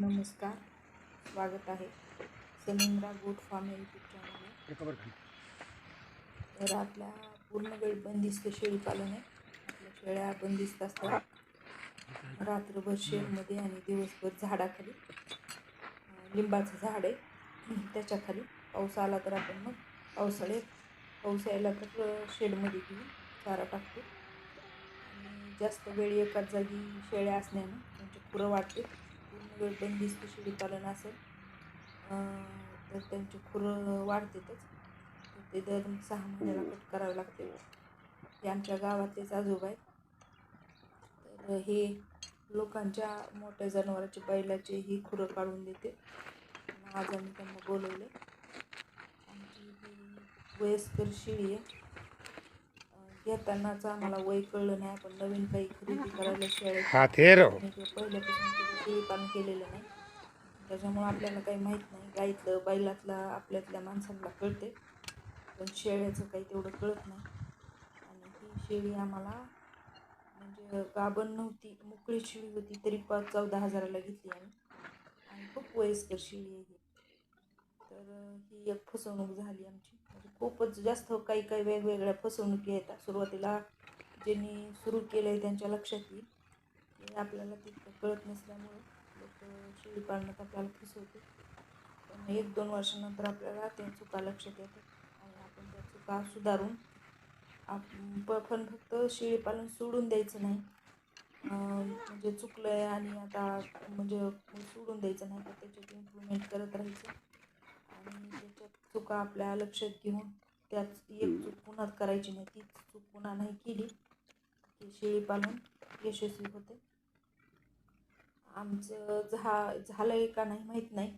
नमस्कार. स्वागत आहे समिंद्रा गोट फार्म यूट्यूब चॅनलवर तर आपल्या पूर्ण वेळ बंदिस्त शेळी पालन आहे. आपल्या शेळ्या बंदिस्त असतात. रात्रभर शेडमध्ये आणि दिवसभर झाडाखाली. लिंबाचं झाड आहे. त्याच्याखाली पाऊस आला तर आपण मग पावसाळ्यात पाऊस यायला तर शेडमध्ये घेऊन चारा टाकतो. आणि जास्त वेळ एकाच जागी शेळ्या असण्यानं त्यांची खुरं वाढते. वेळ बंदिस्त पालन असेल तर त्यांची खुरं वाढतेच ते दर सहा महिन्याला कट करावं लागते. हे आमच्या गावातलेच आजोबा आहेत. तर हे लोकांच्या मोठ्या जनावरांचे बैलाचे ही खुरं काढून देते. आज आम्ही त्यांना बोलवले. आमची वयस्कर शेळी आहे. घेतानाच आम्हाला वय कळलं नाही. आपण नवीन काही खरेदी करायला शेळ्या हे पहिल्यापासून कधी शेळी केलेलं नाही. त्याच्यामुळं आपल्याला काही माहीत नाही. गाईतलं बैलातलं आपल्यातल्या माणसांना कळते. पण शेळ्याचं काही तेवढं कळत नाही. आणि ही शेळी आम्हाला म्हणजे गाभण नव्हती मोकळी शेळी होती तरी पाच चौदा हजाराला घेतली आम्ही. आणि खूप वयस्कर शेळी आहे तर ही एक फसवणूक झाली आमची. म्हणजे खूपच जास्त काही काही वेगवेगळ्या फसवणुकी आहेत सुरुवातीला. ज्यांनी सुरू केलं आहे त्यांच्या लक्षात येईल. आपल्याला तितकं कळत नसल्यामुळे लोक शेळी पालनात आपल्याला फसवते पण एक दोन वर्षानंतर आपल्याला त्या चुका लक्षात येतात आणि आपण त्या चुका सुधारून आप पण फक्त शेळी पालन सोडून द्यायचं नाही. म्हणजे चुकलं आहे आणि आता म्हणजे सोडून द्यायचं नाही तर त्याच्यात इम्प्रूवमेंट करत राहायचं. आणि त्याच्यात चुका आपल्या लक्षात घेऊन त्याच एक चूक पुन्हा करायची नाही तीच चूक पुन्हा नाही केली. की शेळी पालन यशस्वी होते. आमचं झा झालं आहे का नाही माहीत नाही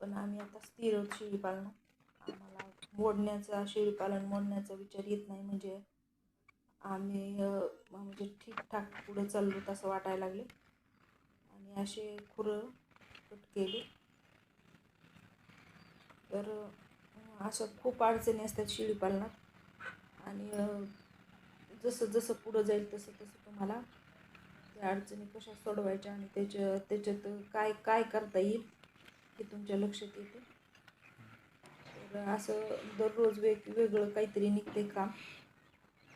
पण आम्ही आता स्थिर आहोत शेळीपालन आम्हाला मोडण्याचा शेळीपालन मोडण्याचा विचार येत नाही म्हणजे आम्ही म्हणजे ठीकठाक पुढे चाललो तसं वाटायला लागले. आणि असे खुरं कट केले. तर अशा खूप अडचणी असतात शेळीपालनात आणि जसं जसं पुढं जाईल तसं तसं तुम्हाला त्या अडचणी कशा सोडवायच्या आणि त्याच्या त्याच्यात काय काय करता येईल हे तुमच्या लक्षात येते? तर असं दररोज वेग वेगळं काहीतरी निघते काम.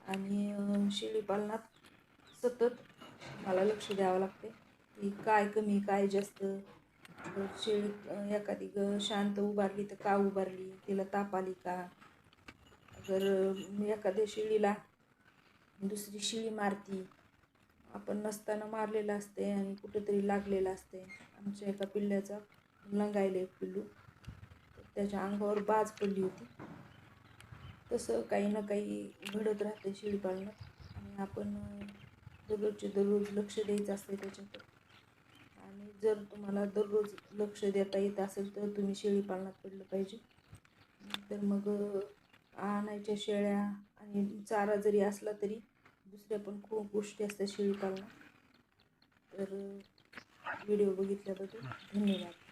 आणि शेळीपालनात सतत मला लक्ष द्यावं लागते की काय कमी काय जास्त. शेळी एखादी ग शांत उभारली तर का उभारली? तिला ताप आली का? जर एखाद्या शेळीला दुसरी शिळी मारती आपण नसताना मारलेलं असते आणि कुठेतरी लागलेलं असते. आमच्या एका पिल्ल्याचा लंगायले एक पिल्लू. त्याच्या अंगावर बाज पडली होती. तसं काही ना काही घडत राहते शेळीपालनात आणि आपण दररोजचे दररोज लक्ष द्यायचं असते त्याच्याकडे. आणि जर तुम्हाला दररोज लक्ष देता येत असेल तर तुम्ही शेळीपालनात पडलं पाहिजे. तर मग आणायच्या शेळ्या आणि चारा जरी असला तरी दुसऱ्या पण खूप गोष्टी असतात शेळीपालन तर व्हिडिओ बघितल्याबद्दल धन्यवाद.